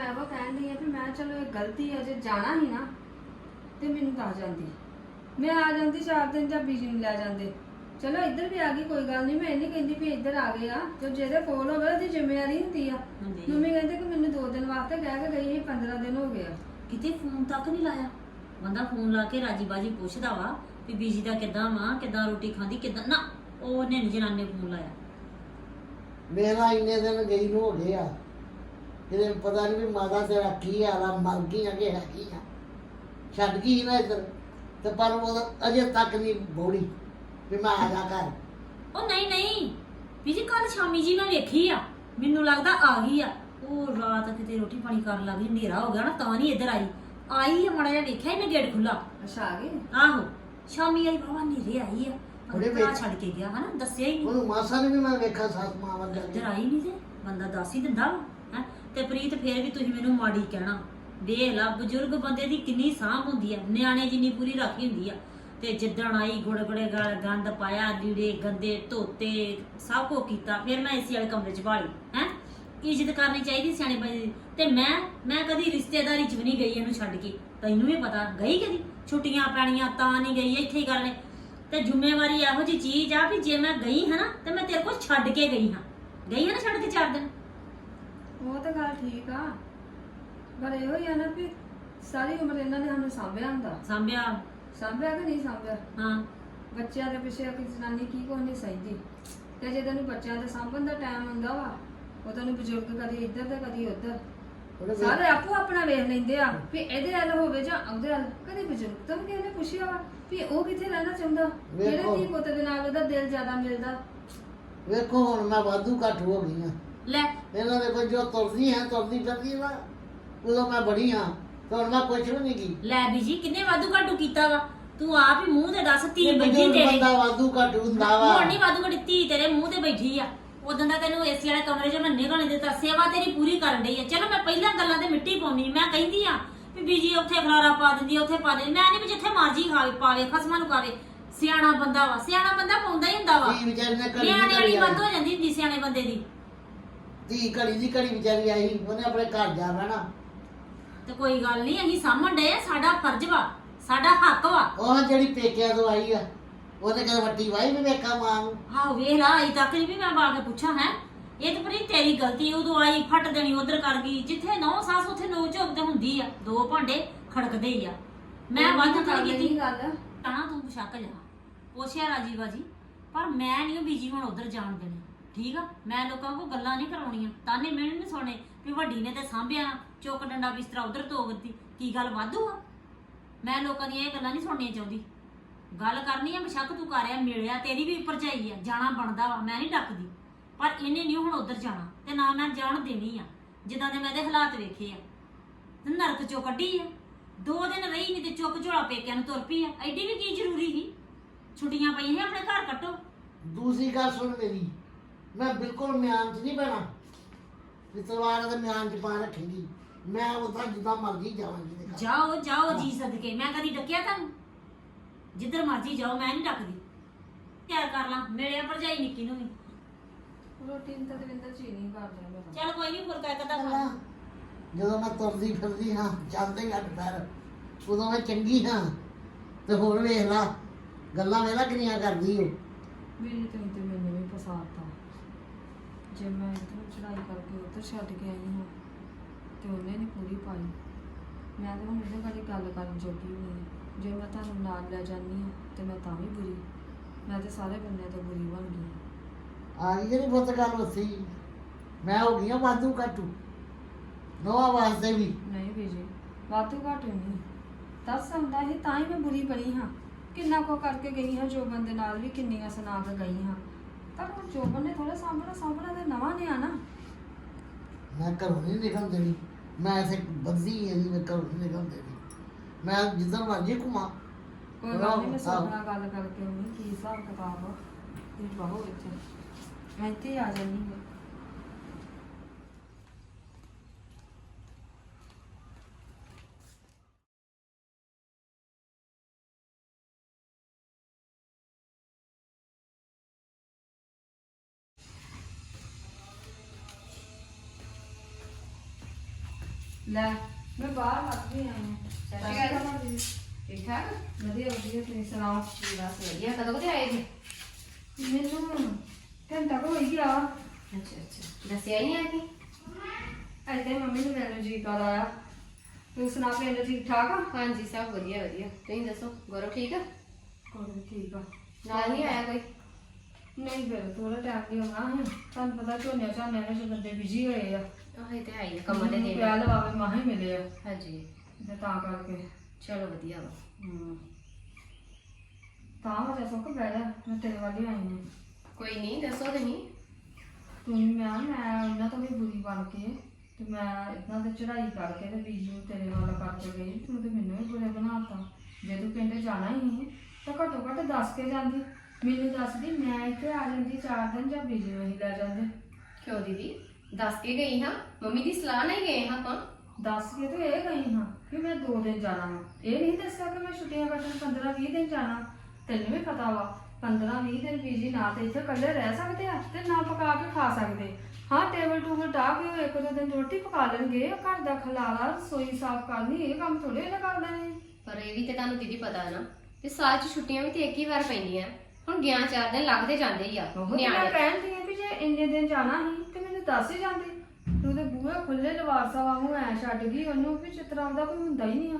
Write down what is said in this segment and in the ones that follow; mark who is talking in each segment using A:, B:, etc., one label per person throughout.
A: ਮੈਂ ਉਹ ਕਹਿਣ ਡਈ ਆ ਵੀ ਮੈਂ ਚਲੋ ਇਹ ਗਲਤੀ ਹੈ ਜੇ ਜਾਣਾ ਹੀ ਨਾ ਤੇ ਮੈਨੂੰ ਦੱਸ ਜਾਂਦੀ ਮੈਂ ਆ ਜਾਂਦੀ ਚਾਰ ਦਿਨ ਜਾਂ ਬੀਜੀ ਨੂੰ ਲੈ ਜਾਂਦੇ। ਚਲੋ ਇੱਧਰ ਵੀ ਆ ਗਈ ਕੋਈ ਗੱਲ ਨਹੀਂ ਮੈਂ ਇਹ ਨਹੀਂ ਕਹਿੰਦੀ ਵੀ ਇੱਧਰ ਆ ਗਏ ਆ ਜੋ ਜਿਹਦੇ ਕੋਲ ਹੋਵੇ ਉਹਦੀ ਜ਼ਿੰਮੇਵਾਰੀ ਹੁੰਦੀ ਆ।
B: ਹਾਂਜੀ।
A: ਮੰਮੀ ਕਹਿੰਦੇ ਕਿ ਮੈਨੂੰ 2 ਦਿਨ ਵਾਸਤੇ ਕਹਿ ਕੇ ਗਈ ਸੀ 15 ਦਿਨ ਹੋ ਗਏ ਆ।
B: ਕਿਤੇ ਫੋਨ ਤੱਕ ਨਹੀਂ ਲਾਇਆ? ਬੰਦਾ ਫੋਨ ਲਾ ਕੇ ਰਾਜੀ ਬਾਜੀ ਪੁੱਛਦਾ ਵਾ ਵੀ ਬੀਜੀ ਦਾ ਕਿੱਦਾਂ ਵਾ ਕਿੱਦਾਂ ਰੋਟੀ ਖਾਂਦੀ ਕਿੱਦਾਂ ਨਾ ਉਹਨੇ ਨੀ ਜਨਾਨੇ ਫੋਨ ਲਾਇਆ।
C: ਮੇਰਾ ਇੰਨੇ ਦਿਨ ਗਈ ਨੂੰ ਹੋ ਗਏ ਆ। ਇਹਦੇ ਪਤਾ ਨਹੀਂ ਵੀ ਮਾਤਾ ਤੇਰਾ ਕੀ ਹਾਲ ਆ ਮਰ ਗਈ ਆ ਕਿ ਹੈਗੀ ਆ। ਛੱਡ ਗਈ ਸੀ ਨਾ ਇੱਧਰ ਤੇ ਪਰ ਉਹ ਅਜੇ ਤੱਕ ਨਹੀਂ ਬੋੜੀ ਵੀ ਮੈਂ ਆ ਜਾ ਘਰ।
B: ਉਹ ਨਹੀਂ ਨਹੀਂ ਬੀਜੀ ਕੱਲ ਸ਼ਾਮੀ ਜੀ ਮੈਂ ਵੇਖੀ ਆ ਮੈਨੂੰ ਲੱਗਦਾ ਆ ਗਈ ਆ। ਉਹ ਰਾਤ ਕਿਤੇ ਰੋਟੀ ਪਾਣੀ ਕਰਨ ਲੱਗੀ ਹਨੇਰਾ ਹੋ ਗਿਆ ਨਾ ਤਾਂ ਨਹੀਂ ਇੱਧਰ ਆਈ। ਆਈ ਆ ਮੜਾ ਜਿਹਾ ਵੇਖਿਆ ਇਹਨੇ ਗੇਟ ਖੁੱਲਾ
A: ਅੱਛਾ ਆ ਗਏ
B: ਆਹੋ ਸ਼ਾਮੀ ਆਈ ਬਾਬਾ ਹਨੇਰੇ ਆਈ ਆ।
C: ਉਹਦੇ
B: ਭਰਾ
C: ਵਿੱਚ-
B: ਛੱਡ ਕੇ ਗਿਆ ਹਨਾ ਦੱਸਿਆ ਹੀ ਨਹੀਂ।
C: ਉਹਨੂੰ ਮਾਸਾ ਨੇ ਵੀ ਮੈਂ ਵੇਖਿਆ ਸੱਸ ਮਾਂ ਵਰਗਾ।
B: ਇੱਧਰ ਆਈ ਨਹੀਂ ਤੇ ਬੰਦਾ ਦੱਸ ਹੀ ਦਿੰਦਾ ਹੈ। ਤੇ ਪ੍ਰੀਤ ਫੇਰ ਵੀ ਤੁਸੀਂ ਮੈਨੂੰ ਮਾੜੀ ਕਹਿਣਾ। ਵੇਖ ਲਾ, ਬਜ਼ੁਰਗ ਬੰਦੇ ਦੀ ਕਿੰਨੀ ਸਾਂਭ ਹੁੰਦੀ ਆ। ਨਿਆਣੇ ਜਿੰਨੀ ਪੂਰੀ ਰਾਖੀ ਹੁੰਦੀ ਆ। ਤੇ ਜਿੱਦਣ ਆਈ, ਗੁੜਗੁੜੇ ਗਲ ਗੰਦ ਪਾਇਆ, ਲੀੜੇ, ਗੰਦੇ ਧੋਤੇ, ਸਭ ਕੁਝ ਕੀਤਾ, ਫਿਰ ਮੈਂ ਏਸੀ ਵਾਲੇ ਕਮਰੇ 'ਚ ਭਾਲੀ। ਹੈ? ਇੱਜ਼ਤ ਕਰਨੀ ਚਾਹੀਦੀ ਸਿਆਣੇ ਬੰਦੇ ਦੀ। ਤੇ ਮੈਂ ਮੈਂ ਕਦੀ ਰਿਸ਼ਤੇਦਾਰੀ 'ਚ ਵੀ ਨਹੀਂ ਗਈ ਇਹਨੂੰ ਛੱਡ ਕੇ। ਤੈਨੂੰ ਵੀ ਪਤਾ, ਗਈ ਕਦੀ? ਛੁੱਟੀਆਂ ਪੈਣੀਆਂ, ਤਾਂ ਨਹੀਂ ਗਈ, ਇੱਥੇ ਹੀ ਕਰਨੇ ਤੇ ਜ਼ਿੰਮੇਵਾਰੀ ਇਹੋ ਜੀ ਚੀਜ਼ ਆ ਵੀ ਜੇ ਮੈਂ ਗਈ ਹਾਂ ਨਾ ਤੇ ਮੈਂ ਤੇਰੇ ਕੋਲ ਛੱਡ ਕੇ ਗਈ ਹਾਂ। ਗਈ ਹਾਂ ਨਾ ਛੱਡ ਕੇ ਚਾਰ ਦਿਨ?
A: ਉਹ ਤਾਂ ਗੱਲ ਠੀਕ ਆ। ਪਰ ਇਹੋ ਹੀ ਆ ਨਾ ਵੀ ਸਾਰੀ ਉਮਰ ਇਹਨਾਂ ਨੇ ਸਾਨੂੰ ਸਾਂਭਿਆ ਹੁੰਦਾ।
B: ਸਾਂਭਿਆ।
A: ਸਾਂਭਿਆ ਕਿ ਨਹੀਂ ਸਾਂਭਿਆ?
B: ਹਾਂ।
A: ਬੱਚਿਆਂ ਦੇ ਪਿੱਛੇ ਕਿ ਜਨਾਨੀ ਕੀ ਕੁਛ ਨਹੀਂ ਸਹਿੰਦੀ। ਤੇ ਜੇ ਤੈਨੂੰ ਬੱਚਿਆਂ ਦੇ ਸਾਂਭਣ ਦਾ ਟਾਈਮ ਹੁੰਦਾ ਵਾ ਉਹ ਤੈਨੂੰ ਬਜ਼ੁਰਗ ਕਦੀ ਇੱਧਰ ਤੇ ਕਦੀ ਉੱਧਰ। ਸਾਰੇ ਆਪੋ ਆਪਣਾ ਵੇਖ ਲੈਂਦੇ ਆ ਵੀ ਇਹਦੇ ਵੱਲ ਹੋਵੇ ਜਾਂ ਉਹਦੇ ਵੱਲ। ਕਦੀ ਬਜ਼ੁਰਗ ਤੋਂ ਵੀ ਕਿਸੇ ਨੇ ਪੁੱਛਿਆ ਵਾ ਵੀ ਉਹ ਕਿੱਥੇ ਰਹਿਣਾ ਚਾਹੁੰਦਾ?
C: ਵੇਖੋ।
A: ਧੀ ਪੁੱਤ ਦੇ ਨਾਲ ਉਹਦਾ ਦਿਲ ਜ਼ਿਆਦਾ ਮਿਲਦਾ।
C: ਵੇਖੋ ਹੁਣ ਮੈਂ ਵਾਧੂ ਘੱਟ ਹੋ ਗਈ ਆ।
B: ਲੈ।
C: ਇਹਨਾਂ ਦੇ ਕੋਲ ਜੋ ਤੁਰਦੀ ਹੈ ਤੁਰਦੀ ਫਿਰਦੀ ਨਾ ਉਦੋਂ ਮੈਂ ਬੜੀ ਹਾਂ ਤੇ ਹੁਣ ਮੈਂ ਕੁਛ ਵੀ ਨਹੀਂ ਕੀ
B: ਲੈ ਬੀਜੀ ਕਿੰਨੇ ਵਾਧੂ ਘਾਟੂ ਕੀਤਾ ਵਾ। ਤੂੰ ਆਪ ਹੀ ਮੂੰਹ ਤੇ ਦੱਸ ਧੀ ਬੈਠੀ ਤੇਰੇ।
C: ਬੰਦਾ ਵਾਧੂ ਘੱਟ ਹੁੰਦਾ ਵਾ।
B: ਹੁਣ ਨਹੀਂ ਵਾਧੂ ਘਾਟੀ ਧੀ ਤੇਰੇ ਮੂੰਹ ਤੇ ਬੈਠੀ ਆ। ਉਦੋਂ ਦਾ ਤੈਨੂੰ ਏਸੀ ਵਾਲੇ ਕਮਰੇ 'ਚ ਮੈਂ ਨਿਕਲਣ ਦਿੱਤਾ ਸੇਵਾ ਤੇਰੀ ਪੂਰੀ ਕਰਨ ਡਈ ਆ। ਚਲੋ ਮੈਂ ਪਹਿਲਾਂ ਗੱਲਾਂ ਤੇ ਮਿੱਟੀ ਪਾਉਣੀ ਮੈਂ ਕਹਿੰਦੀ ਆ ਵੀ ਬੀਜੀ ਉੱਥੇ ਖਲਾਰਾ ਪਾ ਦਿੰਦੀ ਆ, ਉੱਥੇ ਪਾ ਦਿੰਦੀ ਮੈਂ ਨਹੀਂ ਵੀ ਜਿੱਥੇ ਮਰਜ਼ੀ ਖਾਵੇ ਪਾਵੇ ਖਸਮਾਂ ਨੂੰ ਪਾਵੇ ਸਿਆਣਾ ਬੰਦਾ ਵਾ ਸਿਆਣਾ ਬੰਦਾ ਪਾਉਂਦਾ ਹੀ ਹੁੰਦਾ ਵਾ।
C: ਧੀ ਵਿਚਾਰੀ ਨੇ ਘੜੀ
B: ਨਿਆਣੇ
C: ਦੀ
B: ਵਾਲੀ
C: ਘੜੀ
B: ਬੰਦ ਹੋ ਜਾਂਦੀ ਹੁੰਦੀ ਸਿਆਣੇ ਬੰਦੇ ਦੀ।
C: ਧੀ ਘੜੀ ਦੀ ਘੜੀ ਵਿਚਾਰੀ ਆਈ ਉਹਨੇ ਆਪਣੇ ਘਰ ਜਾ ਰਹਿਣਾ
B: ਤੇ ਕੋਈ ਗੱਲ ਨਹੀਂ ਅਸੀਂ ਸਾਂਭਣ ਡਏ ਆ, ਸਾਡਾ ਫਰਜ਼ ਵਾ ਸਾਡਾ ਹੱਕ ਵਾ।
C: ਉਹ ਜਿਹੜੀ ਪੇਕਿਆਂ ਤੋਂ ਆਈ ਆ ਉਹਨੇ ਕਦੇ ਵੱਟੀ ਵਾਈ ਵੀ ਵੇਖਾ ਮਾਂ ਨੂੰ।
B: ਹਾਂ ਵੇਖ ਲਾ ਅਜੇ ਤੱਕ ਨਹੀਂ ਵੀ ਮੈਂ ਬਾਲ ਕੇ ਪੁੱਛਾਂ ਹੈ। ਇਹ ਤਾਂ ਬੜੀ ਤੇਰੀ ਗਲਤੀ ਉਦੋਂ ਆਈ ਫਟ ਦੇਣੀ ਉਧਰ ਕਰ ਗਈ। ਜਿੱਥੇ ਨੌ ਸੱਸ ਉੱਥੇ ਨੋ ਝੋਕ ਤੇ ਹੁੰਦੀ ਆ। ਦੋ ਭਾਂਡੇ ਖੜਕਦੇ ਹੀ ਆ। ਮੈਂ ਵੱਧ
A: ਕਰ ਲਈ
B: ਕੀਤੀ।
A: ਗੱਲ।
B: ਤਾਂ ਤੂੰ ਸ਼ੱਕ ਜਾ ਪੁੱਛਿਆ ਰਾਜੀ ਬਾਜੀ ਪਰ ਮੈਂ ਨਹੀਂ ਬੀਜੀ ਹੁਣ ਉਧਰ ਜਾਣ ਦੇਣੀ। ਠੀਕ ਆ? ਮੈਂ ਲੋਕਾਂ ਕੋਲ ਗੱਲਾਂ ਨਹੀਂ ਕਰਾਉਣੀਆਂ। ਤਾਨੇ ਮੈਨੂੰ ਨਹੀਂ ਸੁਣੇ ਵੀ ਵੱਡੀ ਨੇ ਤੇ ਸਾਂਭਿਆ ਚੁੱਕ ਡੰਡਾ ਬਿਸਤਰਾ ਉਧਰ ਤੋਕ ਦਿੱਤੀ। ਕੀ ਗੱਲ ਵਾਧੂ ਆ? ਮੈਂ ਲੋਕਾਂ ਦੀਆਂ ਇਹ ਗੱਲਾਂ ਨਹੀਂ ਸੁਣਨੀਆਂ ਚਾਹੁੰਦੀ। ਗੱਲ ਕਰਨੀ ਆ, ਬੇਸ਼ੱਕ ਤੂੰ ਕਰਿਆ ਮਿਲਿਆ ਤੇਰੀ ਵੀ ਭਰਜਾਈ ਆ। ਜਾਣਾ ਬਣਦਾ ਵਾ, ਮੈਂ ਨਹੀਂ ਡੱਕਦੀ। ਪਰ ਇਹਨੇ ਨਹੀਂ ਹੁਣ ਉਧਰ ਜਾਣਾ ਤੇ ਨਾ ਮੈਂ ਜਾਣ ਦੇਣੀ ਆ। ਜਿੱਦਾਂ ਦੇ ਮੈਂ ਇਹਦੇ ਹਾਲਾਤ ਵੇਖੇ ਆ। ਤੇ ਨਰਕ ਚੋਂ ਕੱਢੀ ਆ। ਦੋ ਦਿਨ ਰਹੀ ਨਹੀਂ ਤੇ ਚੁੱਕ ਝੋਲਾ ਪੇਕਿਆਂ ਨੂੰ ਤੁਰ ਪਈ ਆ। ਐਡੀ ਵੀ ਕੀ ਜ਼ਰੂਰੀ ਸੀ? ਛੁੱਟੀਆਂ ਪਈਆਂ ਸੀ ਆਪਣੇ ਘਰ ਕੱਟੋ।
C: ਦੂਸਰੀ ਗੱਲ ਸੁਣ ਮੇਰੀ। ਮੈਂ ਬਿਲਕੁਲ ਮਿਆਨ 'ਚ ਨਹੀਂ ਪੈਣਾ ਵੀ ਤਲਵਾਰ ਦੇ ਮਿਆਨ 'ਚ ਪਾ ਰੱਖੇਗੀ। ਮੈਂ ਉਦਾਂ ਜਿੱਦਾਂ ਮਰਜ਼ੀ ਜਾਵਾਂਗੀ ਤੇ ਘਰ।
B: ਜਾਓ ਜਾਓ ਜੀ ਸਦਕੇ। ਮੈਂ ਕਦੀ ਡੱਕਿਆ ਤੁਹਾਨੂੰ? ਜਿੱਧਰ ਮਰਜ਼ੀ ਜਾਓ ਮੈਂ ਨਹੀਂ ਡੱਕਦੀ। ਤਿਆਰ ਕਰ ਲਾਂ। ਮੇਰੇ ਭਰਜਾਈ ਨਿੱਕੀ ਨੂੰ ਵੀ।
A: ਰੋਟੀ ਨੂੰ ਤਾਂ ਦਵਿੰਦਰ ਜੀ ਨਹੀਂ ਕਰਦੇ ਮੇਰਾ।
B: ਚੱਲ ਕੋਈ ਨਹੀਂ ਫੁਲਕਾ ਇੱਕ ਅੱਧਾ ਖਾ
C: ਪਹਿਲਾਂ ਜਦੋਂ ਮੈਂ ਤੁਰਦੀ ਫਿਰਦੀ ਹਾਂ ਚੱਲਦੇ ਹੀ ਹੱਥ ਪੈਰ। ਉਦੋਂ ਮੈਂ ਚੰਗੀ ਹਾਂ। ਤੇ ਹੁਣ ਵੇਖ ਲਾ ਗੱਲਾਂ ਵੇਲਾ ਕਿੰਨੀਆਂ ਕਰਦੀ
A: ਤੇ ਤੇ ਮੈਨੂੰ ਫਸਾਤਾ ਜੇ ਮੈਂ ਇੱਧਰੋਂ ਚੜਾਈ ਕਰਕੇ ਉੱਧਰ ਛੱਡ ਕੇ ਆਈ ਹਾਂ ਤੇ ਉਹਨੇ ਨਹੀਂ ਪੂਰੀ ਪਾਈ। ਮੈਂ ਤਾਂ ਹੁਣ ਇਹਦੇ ਬਾਰੇ ਗੱਲ ਕਰਨ ਜੋਗੀ ਨਹੀਂ ਹਾਂ। ਜੇ ਮੈਂ ਤੁਹਾਨੂੰ ਨਾਲ ਲੈ ਜਾਂਦੀ ਹਾਂ ਤੇ ਮੈਂ ਤਾਂ ਵੀ ਬੁਰੀ ਮੈਂ ਤੇ ਸਾਰੇ ਬੰਦਿਆਂ ਤੋਂ ਬੁਰੀ ਬਣ ਗਈ ਹਾਂ।
C: ਆ ਗਈ ਜਿਹੜੀ ਬਹੁਤ ਗੱਲ ਉੱਥੀ ਮੈਂ ਹੋ ਗਈ ਹਾਂ ਵਾਧੂ ਘਾਟੂ। ਨੋਆ ਵਾਸਤੇ ਵੀ।
A: ਨਹੀਂ ਬੀਜੀ ਵਾਧੂ ਘੱਟ ਨਹੀਂ। ਦੱਸ ਹੁੰਦਾ ਸੀ ਤਾਂ ਹੀ ਮੈਂ ਬੁਰੀ ਬਣੀ ਹਾਂ। ਕਿੰਨਾ ਕੋ ਕਰਕੇ ਗਈ ਹਾਂ ਜੋਬਨ ਦੇ ਨਾਲ ਵੀ ਕਿੰਨੀਆਂ ਸੁਣਾ ਕੇ ਗਈ ਹਾਂ। ਪਰ ਹੁਣ ਜੋਬਨ ਨੇ ਥੋੜਾ ਸਾਹਮਣਾ ਸਾਹਮਣਾ ਤੇ ਨਵਾਂ ਨੇ ਆ ਨਾ।
C: ਮੈਂ ਘਰੋਂ ਨਹੀਂ ਨਿਕਲ ਦੇਣੀ। ਮੈਂ ਇਥੇ ਬੱਦੀ ਹੈ ਨਹੀਂ ਮੈਂ ਘਰੋਂ ਨਹੀਂ ਨਿਕਲ ਦੇਣੀ। ਮੈਂ ਜਿੱਦਾਂ ਮਰਜ਼ੀ ਘੁਮਾ।
A: ਕੋਈ ਗੱਲ ਨਹੀਂ ਮੈਂ। ਸਾਹਮਣਾ ਗੱਲ ਕਰਕੇ ਆਉਂਦੀ ਕੀ ਹਿਸਾਬ ਕਿਤਾਬ ਆ। ਤੁਸੀਂ ਬਹੁ ਇੱਥੇ। ਮੈਂ ਇੱਥੇ ਹੀ ਆ ਹਾਂ। ਲੈ ਮੈਂ ਬਾਹਰ ਲੱਗ ਗਈ ਆਂ
D: ਸਤਿ ਸ਼੍ਰੀ ਅਕਾਲ। ਠੀਕ ਠਾਕ?
A: ਵਧੀਆ ਵਧੀਆ ਤੁਸੀਂ ਸੁਣਾਓ?
D: ਜੀ ਬਸ ਵਧੀਆ। ਕਦੋਂ ਕਿਤੇ ਆਏ ਜੀ?
A: ਮੈਨੂੰ ਘੰਟਾ ਕੋ ਹੋਈ ਗਿਆ।
D: ਅੱਛਾ ਅੱਛਾ। ਦੱਸਿਆ ਹੀ ਨਹੀਂ ਆ ਕਿ?
A: ਐਤੇ ਮੰਮੀ ਨੂੰ ਮੈਨੂੰ ਜੀ ਕਰ ਆਇਆ ਤੂੰ ਸੁਣਾ ਪਿੰਡ ਠੀਕ ਠਾਕ ਆ?
D: ਹਾਂਜੀ ਸਭ ਵਧੀਆ ਵਧੀਆ। ਤੁਸੀਂ ਦੱਸੋ ਗੌਰਵ ਠੀਕ ਆ?
A: ਕੋਈ ਠੀਕ ਆ।
D: ਨਾਲ ਨਹੀਂ ਆਇਆ ਕੋਈ?
A: ਨਹੀਂ ਫਿਰ ਥੋੜਾ ਟਾਈਮ ਹੀ ਹੋਣਾ। ਤੁਹਾਨੂੰ ਪਤਾ ਝੋਨੇ ਝਾਨੇ ਵਿੱਚ ਬੰਦੇ ਬਿਜ਼ੀ ਹੋਏ ਆ।
D: ਆਹ ਇਹ ਤੇ ਆਈ ਆ ਕੰਮਾਂ ਦੇ ਦਿਨ
A: ਪਿਆ ਲਵਾਵੇ ਮਾਹ ਹੀ ਮਿਲੇ ਆ।
D: ਹਾਂਜੀ।
A: ਤੇ ਤਾਂ ਕਰਕੇ।
D: ਚਲੋ ਵਧੀਆ ਵਾ।
A: ਹਮ। ਤਾਂ ਹੋ ਜਾ ਸੁੱਕ ਬਹਿ ਜਾ ਮੈਂ ਤੇਰੇ ਵੱਲ ਹੀ ਆਈ ਹਾਂ
D: ਕੋਈ ਨਹੀਂ ਦੱਸੋ ਤੁਸੀਂ।
A: ਤੂੰ ਮੈਂ ਮੈਂ ਉਹਨਾਂ ਤੋਂ ਵੀ ਬੁਰੀ ਬਣ ਕੇ ਤੇ ਮੈਂ ਇਤਨਾ ਤੇ ਚੜਾਈ ਕਰਕੇ ਤੇ ਬੀਜੂ ਨੂੰ ਤੇਰੇ ਵੱਲ ਕਰਕੇ ਗਈ ਤੂੰ ਤੇ ਮੈਨੂੰ ਵੀ ਬੁਰੇ ਬਣਾਤਾ ਜੇ ਤੂੰ ਪਿੰਡ ਜਾਣਾ ਹੀ ਸੀ ਤਾਂ ਘੱਟੋ ਘੱਟ ਦੱਸ ਕੇ ਜਾਂਦੀ। ਮੈਨੂੰ ਦੱਸਦੀ ਮੈਂ ਇੱਥੇ ਆ ਜਾਂਦੀ ਚਾਰ ਦਿਨ ਜਾਂ ਬੀਜੂ ਨੂੰ ਹੀ ਲੈ ਜਾਂਦੇ।
D: ਕਿਉਂ ਦੀਦੀ? ਦੱਸ ਕੇ ਗਈ ਹਾਂ। ਮੰਮੀ ਦੀ ਸਲਾਹ ਨਾਲ ਹੀ ਗਏ ਹਾਂ ਆਪਾਂ।
A: ਦੱਸ ਕੇ ਤੇ ਇਹ ਗਈ ਹਾਂ ਕਿ ਮੈਂ ਦੋ ਦਿਨ ਜਾਣਾ ਵਾ। ਇਹ ਨਹੀਂ ਦੱਸਿਆ ਕਿ ਮੈਂ ਛੁੱਟੀਆਂ ਕੱਟਣ 15 20 ਦਿਨ ਜਾਣਾ। ਤੈਨੂੰ ਵੀ ਪਤਾ ਵਾ 15 20 ਦਿਨ ਬੀਜੀ ਨਾ ਤੇ ਇੱਥੇ ਇਕੱਲੇ ਰਹਿ ਸਕਦੇ ਆ ਤੇ ਨਾ ਪਕਾ ਕੇ ਖਾ ਸਕਦੇ। ਹਾਂ ਟੇਬਲ ਟੂਬਲ ਢਾ ਕੇ ਉਹ ਇੱਕ ਦੋ ਦਿਨ ਰੋਟੀ ਪਕਾ ਲੈਣਗੇ। ਘਰ ਦਾ ਖਲਾਰਾ ਰਸੋਈ ਸਾਫ਼ ਕਰਨੀ ਇਹ ਕੰਮ ਥੋੜੇ ਨਾ ਕਰ ਦੇਣੇ
D: ਪਰ ਇਹ ਵੀ ਤੇ ਤੁਹਾਨੂੰ ਦੀਦੀ ਪਤਾ ਨਾ ਕਿ ਸਾਲ ਚ ਛੁੱਟੀਆਂ ਵੀ ਤੇ ਇੱਕ ਹੀ ਵਾਰ ਪੈਂਦੀਆਂ। ਹੁਣ ਗਿਆ ਚਾਰ ਦਿਨ ਲੱਗਦੇ ਜਾਂਦੇ ਹੀ ਆ
A: ਉਹ ਤੇ ਮੈਂ
D: ਨਿਆਣੇ।
A: ਕਹਿੰਦੀ ਆ ਵੀ ਜੇ ਇੰਨੇ ਦਿਨ ਜਾਣਾ ਸੀ ਮੈਨੂੰ ਦੱਸ ਹੀ ਜਾਂਦੇ। ਤੂੰ ਤੇ ਬੂਹੇ ਖੁੱਲੇ ਲਵਾਰਸਾ ਵਾਂਗੂ ਐ ਛੱਡ ਗਈ ਉਹਨੂੰ ਵੀ ਚਿਤਰਾ ਉਹਦਾ ਕੋਈ ਹੁੰਦਾ ਹੀ ਨਹੀਂ ਆ।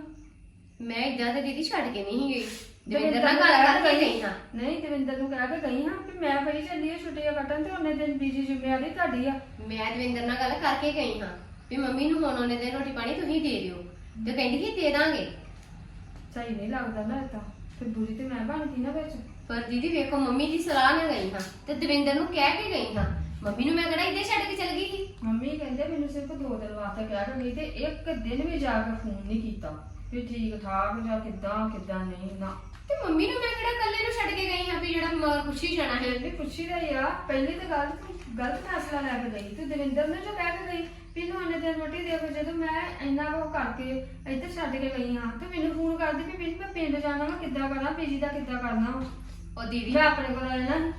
D: ਮੈਂ ਇਦਾਂ ਤੇ ਦੀਦੀ ਛੱਡ ਕੇ ਨਹੀਂ ਗਈ।
A: ਦਵਿੰਦਰ
D: ਨਾਲ ਗੱਲ ਕਰਕੇ ਗਈ ਹਾਂ।
A: ਨਹੀਂ ਦਵਿੰਦਰ ਨੂੰ ਕਹਿ ਕੇ ਗਈ ਹਾਂ ਕਿ ਮੈਂ ਬਈ ਚੱਲੀ ਆ ਛੁੱਟੀਆਂ ਕੱਟਣ ਤੇ ਉਹਨੇ ਦਿਨ ਬੀਜੀ ਜ਼ਿੰਮੇਵਾਰੀ ਤੁਹਾਡੀ ਆ।
D: ਮੈਂ ਦਵਿੰਦਰ ਨਾਲ ਗੱਲ ਕਰਕੇ ਗਈ ਹਾਂ ਵੀ ਮੰਮੀ ਨੂੰ ਹੁਣ ਉਹਨੇ ਦਿਨ ਰੋਟੀ ਪਾਣੀ ਤੁਸੀਂ ਦੇ ਦਿਓ ਤੇ ਕਹਿੰਦੀ ਕਿ ਦੇ ਦਾਂਗੇ।
A: ਸਹੀ ਨਹੀਂ ਲੱਗਦਾ ਨਾ ਏਦਾਂ। ਫਿਰ ਬੁਰੀ ਤੇ ਮੈਂ ਬਣ ਗਈ ਨਾ ਵਿੱਚ।
D: ਪਰ ਦੀਦੀ ਵੇਖੋ ਮੰਮੀ ਦੀ ਸਲਾਹ ਨਾਲ ਗਈ ਹਾਂ ਤੇ ਦਵਿੰਦਰ ਨੂੰ ਕਹਿ ਕੇ ਗਈ ਹਾਂ ਮੰਮੀ ਨੂੰ ਮੈਂ ਕਿਹੜਾ ਇੱਥੇ ਛੱਡ ਕੇ ਚਲ ਗਈ ਸੀ।
A: ਮੰਮੀ ਕਹਿੰਦੇ ਮੈਨੂੰ ਸਿਰਫ ਦੋ ਦਿਨ ਵਾਸਤੇ ਕਹਿ ਗਈ ਤੇ ਇੱਕ ਦਿਨ ਵੀ ਜਾ ਕੇ ਫੋਨ ਨਹੀਂ ਕੀਤਾ। ਵੀ ਠੀਕ ਠਾਕ ਜਾਂ ਕਿੱਦਾਂ ਕਿੱਦਾਂ ਨਹੀਂ ਨਾ।
D: ਤੇ ਮੰਮੀ ਨੂੰ ਮੈਂ ਕਿਹੜਾ ਇਕੱਲੇ ਨੂੰ ਛੱਡ ਕੇ ਗਈ ਹਾਂ ਵੀ ਜਿਹੜਾ ਮ- ਖੁਸ਼ੀ ਜਾਣਾ ਹੈ।
A: ਵੀ ਪੁੱਛੀ ਰਹੀ ਆ। ਪਹਿਲੀ ਤੇ ਗੱਲ ਤੂੰ ਗਲਤ ਫੈਸਲਾ ਲੈ ਕੇ ਗਈ। ਤੇ ਦਵਿੰਦਰ ਨੇ ਜੋ ਕਹਿ ਕੇ ਗਈ ਵੀ ਨੂੰ ਉਹਨੇ ਦਿਨ ਰੋਟੀ ਦੇ ਕੇ ਜਦੋਂ ਮੈਂ ਇੰਨਾ ਕੋ ਕਰਕੇ ਇੱਧਰ ਛੱਡ ਕੇ ਗਈ ਹਾਂ ਤੇ ਮੈਨੂੰ ਫੋਨ ਕਰਦੀ ਵੀ ਮੈਂ ਪਿੰਡ ਜਾਣਾ ਮੈਂ ਕਿੱਦਾਂ ਕਰਾਂ ਪੀਜੀ ਦਾ ਕਿੱਦਾਂ ਕਰਨਾ ਵਾ।
D: ਉਹ ਦੀਦੀ
A: ਮੈਂ ਆਪਣੇ ਕੋਲ ਆ ਜਾਣਾ।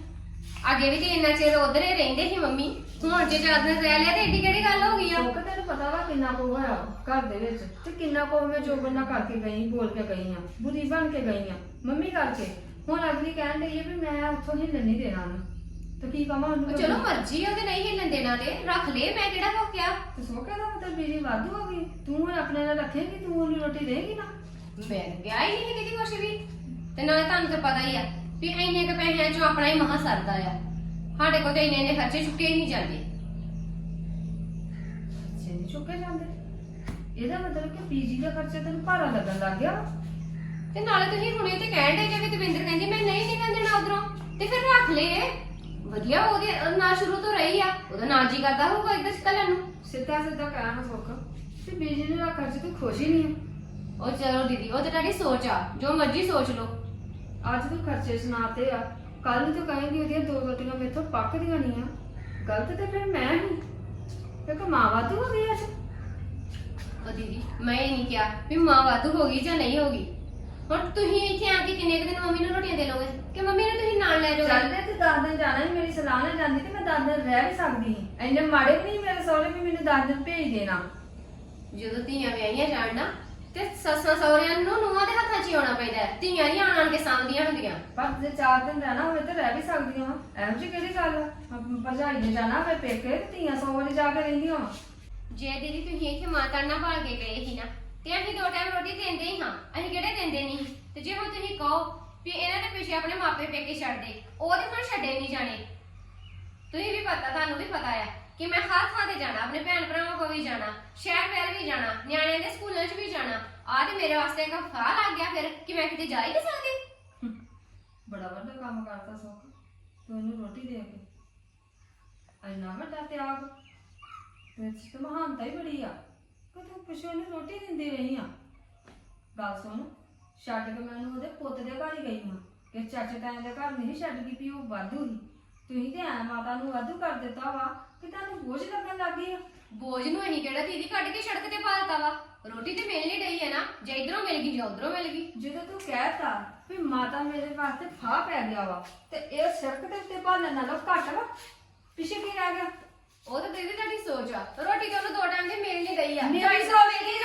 D: ਅੱਗੇ ਵੀ ਤੇ ਇੰਨਾ ਚਿਰ ਉਧਰ ਹੀ ਰਹਿੰਦੇ ਸੀ ਮੰਮੀ ਹੁਣ ਜੇ ਚਾਰ ਦਿਨ ਰਹਿ ਲਿਆ ਤੇ ਏਡੀ ਕਿਹੜੀ ਗੱਲ ਹੋ ਗਈ ਆ?
A: ਲੋਕ ਤੈਨੂੰ ਪਤਾ ਵਾ ਕਿੰਨਾ ਕੋ ਹੋਇਆ ਘਰ ਦੇ ਵਿੱਚ ਤੇ ਕਿੰਨਾ ਕੋ ਮੈਂ ਜੋਬਨ ਨਾਲ ਕਰਕੇ ਗਈ ਬੋਲ ਕੇ ਗਈ ਆ ਬੁਰੀ ਬਣ ਕੇ ਗਈ ਆ ਮੰਮੀ ਕਰਕੇ। ਹੁਣ ਅਗਲੀ ਕਹਿਣ ਡਈ ਆ ਵੀ ਮੈਂ ਉੱਥੋਂ ਹਿੱਲਣ ਨਹੀਂ ਦੇਣਾ ਉਹਨੂੰ। ਤੇ ਕੀ ਕਵਾਂ
D: ਉਹ
A: ਉਹਨੂੰ
D: ਚਲੋ ਮਰਜ਼ੀ ਆ ਉਹਦੇ ਨਹੀਂ ਹਿੱਲਣ ਦੇਣਾ ਤੇ ਰੱਖ ਲੈ ਮੈਂ ਕਿਹੜਾ ਕੋ ਕਿਹਾ?
A: ਤੇ ਸੋ ਕਹਿੰਦਾ ਮਤਲਬ ਬੀਜੀ ਵਾਧੂ ਹੋ ਗਈ। ਤੂੰ ਹੁਣ ਆਪਣੇ ਨਾਲ ਰੱਖੇਂਗੀ ਤੂੰ ਉਹਨੂੰ ਰੋਟੀ ਦੇਂਗੀ ਨਾ?
D: ਮੈਂ ਗਿਆ ਹੀ ਨਹੀਂ ਦੀਦੀ ਕੁਛ ਵੀ। ਤੇ ਨਾਲੇ ਤੁਹਾਨੂੰ ਤਾਂ ਪਤਾ ਹੀ ਆ ਵੀ ਇੰਨੇ ਕ ਪੈਸਿਆਂ ਚੋਂ ਆਪਣਾ ਹੀ ਮਹਾ ਸਰਦਾ ਆ। ਸਾਡੇ ਕੋਲ ਤੇ ਇੰਨੇ ਇੰਨੇ ਖਰਚੇ ਚੁੱਕੇ ਹੀ ਨਹੀਂ ਜਾਂਦੇ।
A: ਨਹੀਂ ਚੁੱਕੇ ਜਾਂਦੇ। ਇਹਦਾ ਮਤਲਬ ਕਿ ਪੀਜੀ ਦਾ ਖਰਚਾ ਤੈਨੂੰ ਭਾਰਾ ਲੱਗਣ ਲੱਗ ਗਿਆ।
D: ਤੇ ਨਾਲੇ ਤੁਸੀਂ ਹੁਣੇ ਤੇ ਕਹਿਣ ਦੇ ਜੇ ਦਵਿੰਦਰ ਕਹਿੰਦੀ ਮੈਂ ਨਹੀਂ ਨਿਕਲਣ ਦੇਣਾ ਉਧਰੋਂ। ਤੇ ਫਿਰ ਰੱਖ ਲੈ ਵਧੀਆ ਉਹਦੇ ਨਾਲ ਸ਼ੁਰੂ ਤੋਂ ਰਹੀ ਆ। ਉਹਦਾ ਨਾਂ ਜੀ ਕਰਦਾ ਹੋਊਗਾ ਇੱਧਰ ਚੱਲਣ ਨੂੰ
A: ਸਿੱਧਾ ਸਿੱਧਾ ਕਹਿਣਾ ਸੁੱਖ। ਤੇ ਬੀਜੀ ਨੂੰ ਰੱਖ ਖਰਚ ਤੂੰ ਖੁਸ਼ ਹੀ ਨਹੀਂ ਹੈ
D: ਉਹ ਚਲੋ ਦੀਦੀ ਉਹ ਤੇ ਤੁਹਾਡੀ ਸੋਚ ਆ। ਜੋ ਮਰਜ਼ੀ ਸੋਚ ਲਓ।
A: ਅੱਜ ਤੂੰ ਖਰਚੇ ਸੁਣਾਤੇ ਆ। ਕੱਲ ਨੂੰ ਤੂੰ ਕਹੇਂਗੀ ਉਹਦੀਆਂ ਦੋ ਰੋਟੀਆਂ ਮੇਥੋਂ ਪੱਕਦੀਆਂ ਨਹੀਂ ਆ। ਗਲਤ ਤੇ ਫਿਰ ਮੈਂ ਹੀ। ਕਿਉਂਕਿ ਮਾਂ ਵਾਧੂ ਹੋ ਗਈ ਅੱਜ?
D: ਉਹ ਦੀਦੀ ਮੈਂ ਇਹ ਨਹੀਂ ਕਿਹਾ ਵੀ ਮਾਂ ਵਾਧੂ ਹੋ ਗਈ ਜਾਂ ਨਹੀਂ ਹੋ ਗਈ। ਹੁਣ ਤੁਸੀਂ ਇੱਥੇ ਆ ਕੇ ਕਿੰਨੇ ਕੁ ਦਿਨ ਮੰਮੀ ਨੂੰ ਰੋਟੀਆਂ ਦੇ ਲੋਗੇ ਕਿ ਮੰਮੀ ਨੂੰ ਤੁਸੀਂ ਨਾਲ ਲੈ ਜਾਓਗੇ?
A: ਚੱਲਦੇ ਤੇ ਦਸ ਦਿਨ ਜਾਣਾ ਸੀ ਮੇਰੀ ਸਲਾਹ ਨਾਲ ਜਾਂਦੀ ਤੇ ਮੈਂ ਦਸ ਦਿਨ ਰਹਿ ਵੀ ਸਕਦੀ ਸੀ ਇੰਨੇ ਮਾੜੇ ਵੀ ਨਹੀਂ ਮੇਰੇ ਸਹੁਰੇ ਵੀ ਮੈਨੂੰ ਦਸ ਦਿਨ ਭੇਜ ਦੇਣਾ।
D: ਜਦੋਂ ਧੀਆਂ ਵਿਆਹੀਆਂ ਜਾਣ ਨਾ ਤੇ ਸੱਸਾਂ ਸਹੁਰਿਆਂ ਨੂੰ ਨੂੰਹਾਂ ਦੇ ਹੱਥਾਂ 'ਚ ਹੀ ਆਉਣਾ ਪੈਂਦਾ ਹੈ। ਧੀਆਂ ਨਹੀਂ ਆਣ ਆਣ ਕੇ ਸਾਂਭਦੀਆਂ ਹੁੰਦੀਆਂ।
A: ਪਰ ਜੇ ਚਾਰ ਦਿਨ ਰਹਿਣਾ ਹੋਵੇ ਤਾਂ ਰਹਿ ਵੀ ਸਕਦੀਆਂ ਵਾਂ। ਜੀ ਕਿਹੜੀ ਗੱਲ ਆ? ਭਰਜਾਈ ਨੇ ਜਾਣਾ ਹੋਵੇ ਪੇਕੇ ਤੇ ਧੀਆਂ ਸੌ ਵਾਰੀ ਜਾ ਕੇ ਰਹਿੰਦੀਆਂ ਵਾਂ।
D: ਜੇ ਦੀਦੀ ਤੁਸੀਂ ਇੱਥੇ ਮਾਤਾ ਨਾਲ ਭਾਲ ਕੇ ਗਏ ਸੀ ਨਾ ਤੇ ਅਸੀਂ ਦੋ ਟਾਈਮ ਰੋਟੀ ਦਿੰਦੇ ਹੀ ਹਾਂ। ਅਸੀਂ ਕਿਹੜੇ ਦਿੰਦੇ ਨਹੀਂ ਤੇ ਜੇ ਹੁਣ ਤੁਸੀਂ ਕਹੋ ਵੀ ਇਹਨਾਂ ਦੇ ਪਿੱਛੇ ਆਪਣੇ ਮਾਪੇ ਪੇਕੇ ਛੱਡ ਦੇ ਉਹ ਤੇ ਹੁਣ ਛੱਡੇ ਨਹੀਂ ਜਾਣੇ। ਤੁਸੀਂ ਵੀ ਪਤਾ ਤੁਹਾਨੂੰ ਵੀ ਪਤਾ ਆ। ਕਿ ਮੈਂ ਹਰ ਥਾਂ ਤੇ ਜਾਣਾ, ਆਪਣੇ ਭੈਣ ਭਰਾਵਾਂ ਕੋਲ ਵੀ ਜਾਣਾ, ਸ਼ਹਿਰ ਵੱਲ ਵੀ ਜਾਣਾ, ਨਿਆਣਿਆਂ ਦੇ ਸਕੂਲਾਂ 'ਚ ਵੀ ਜਾਣਾ। ਆਹ ਤੇ ਮੇਰੇ ਵਾਸਤੇ ਇੱਕ ਫਾਹ ਲੱਗ ਗਿਆ ਫਿਰ ਕਿ ਮੈਂ ਕਿਤੇ ਜਾ ਹੀ ਨਹੀਂ ਸਕਦੀ।
A: ਬੜਾ ਵੱਡਾ ਕੰਮ ਕਰਤਾ ਸੁੱਖ, ਤੂੰ ਇਹਨੂੰ ਰੋਟੀ ਦੇ ਕੇ। ਇੰਨਾ ਵੱਡਾ ਤਿਆਗ, ਵਿੱਚ ਤਾਂ ਮਹਾਨਤਾ ਹੀ ਬੜੀ ਆ। ਕਿ ਤੂੰ ਪਿਛੋਂ ਇਹਨੂੰ ਰੋਟੀ ਦਿੰਦੀ ਰਹੀ ਆ। ਗੱਲ ਸੁਣ, ਛੱਡ ਕੇ ਮੈਨੂੰ ਉਹਦੇ ਪੁੱਤ ਦੇ ਘਰ ਹੀ ਗਈ ਹਾਂ। ਕਿ ਚਾਚੇ ਤਾਏ ਦੇ ਘਰ ਨਹੀਂ ਛੱਡ ਗਈ ਵੀ ਉਹ ਵਾਧੂ ਹੀ ਤੁਸੀਂ ਤੇ ਐ ਮਾਤਾ ਨੂੰ ਵਾਧੂ ਕਰ ਦਿੱਤਾ ਵਾ। ਕਿ ਤੁਹਾਨੂੰ ਬੋਝ ਲੱਗਣ ਲੱਗ ਗਈ ਆ?
D: ਬੋਝ ਨੂੰ ਅਸੀਂ ਕਿਹੜਾ ਦੀਦੀ ਕੱਢ ਕੇ ਸੜਕ ਤੇ ਪਾਲਤਾ ਵਾ? ਰੋਟੀ ਤੇ ਮਿਲ ਨਹੀਂ ਰਹੀ ਹੈ ਨਾ ਜੇ ਇਧਰੋਂ ਮਿਲ ਗਈ ਜਾਂ ਉਧਰੋਂ ਮਿਲ ਗਈ।
A: ਜਦੋਂ ਤੂੰ ਕਹਿਤਾ ਵੀ ਮਾਤਾ ਮੇਰੇ ਵਾਸਤੇ ਫਾਹ ਪੈ ਗਿਆ ਵਾ ਤੇ ਇਹ ਸੜਕ ਦੇ ਉੱਤੇ ਭਾਲਣ ਨਾਲੋਂ ਘੱਟ ਵਾ ਪਿੱਛੇ ਕੀ ਰਹਿ ਗਿਆ?
D: ਉਹ ਤਾਂ ਦੀਦੀ ਤੁਹਾਡੀ ਸੋਚ ਆ। ਰੋਟੀ ਤਾਂ ਉਹਨੂੰ ਦੋ ਟਾਈਮ ਦੀ ਮਿਲ ਨਹੀਂ ਰਹੀ ਆ
A: ਮੇਰੀ
D: ਚਾਹੇ
A: ਸੋਚ
D: ਮਿਲ